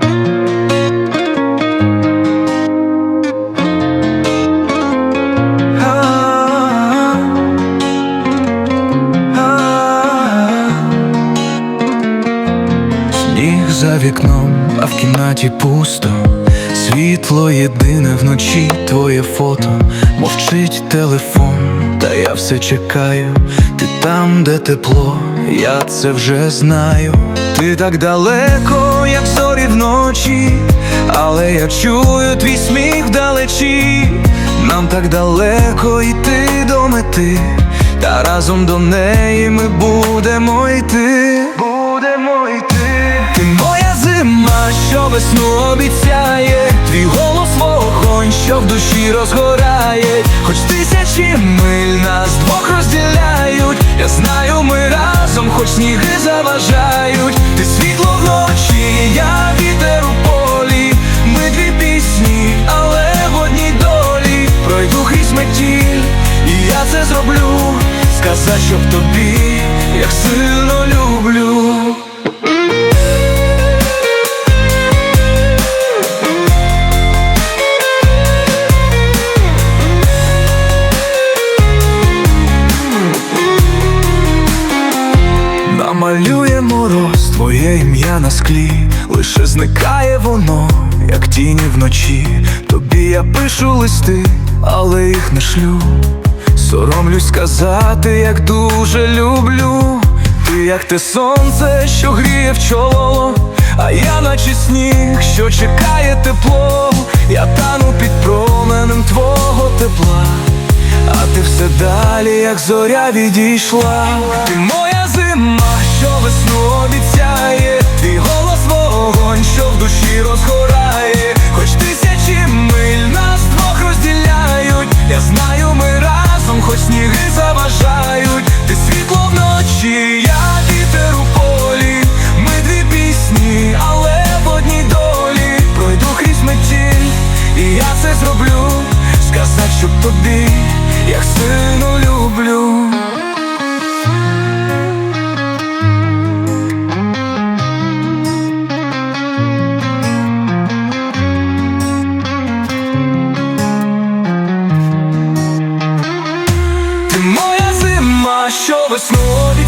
Сніг за вікном, а в кімнаті пусто. Світло єдине вночі, твоє фото, мовчить телефон, та я все чекаю. Ти там, де тепло, я це вже знаю. Ти так далеко, як зорі вночі, але я чую твій сміх вдалечі. Нам так далеко йти до мети, та разом до неї ми будемо йти. Будемо йти. Ти моя зима, що весну обіцяє, твій голос вогонь, що в душі розгорає, хоч тисячі миль нас Пройду і я це зроблю. сказати, щоб тобі, як сильно люблю. Намалює мороз твоє ім'я на склі, лише зникає воно, як тіні вночі. Тобі я пишу листи, але їх не шлю. Соромлюсь сказати, як дуже люблю. Ти як те сонце, що гріє в чоло, а я наче сніг, що чекає тепло. Я тану під променем твого тепла. А ти все далі, як зоря відійшла. Ти моя весну обіцяє, твій голос вогонь, що в душі розгорає, хоч тисячі миль нас двох розділяють. Я знаю, ми разом, хоч сніги заважають. Ти світло вночі, я вітер у полі. Ми дві пісні, але одній долі. Пройду крізь метіль, і я це зроблю. Сказать, щоб тобі, як сильно люблю. що весною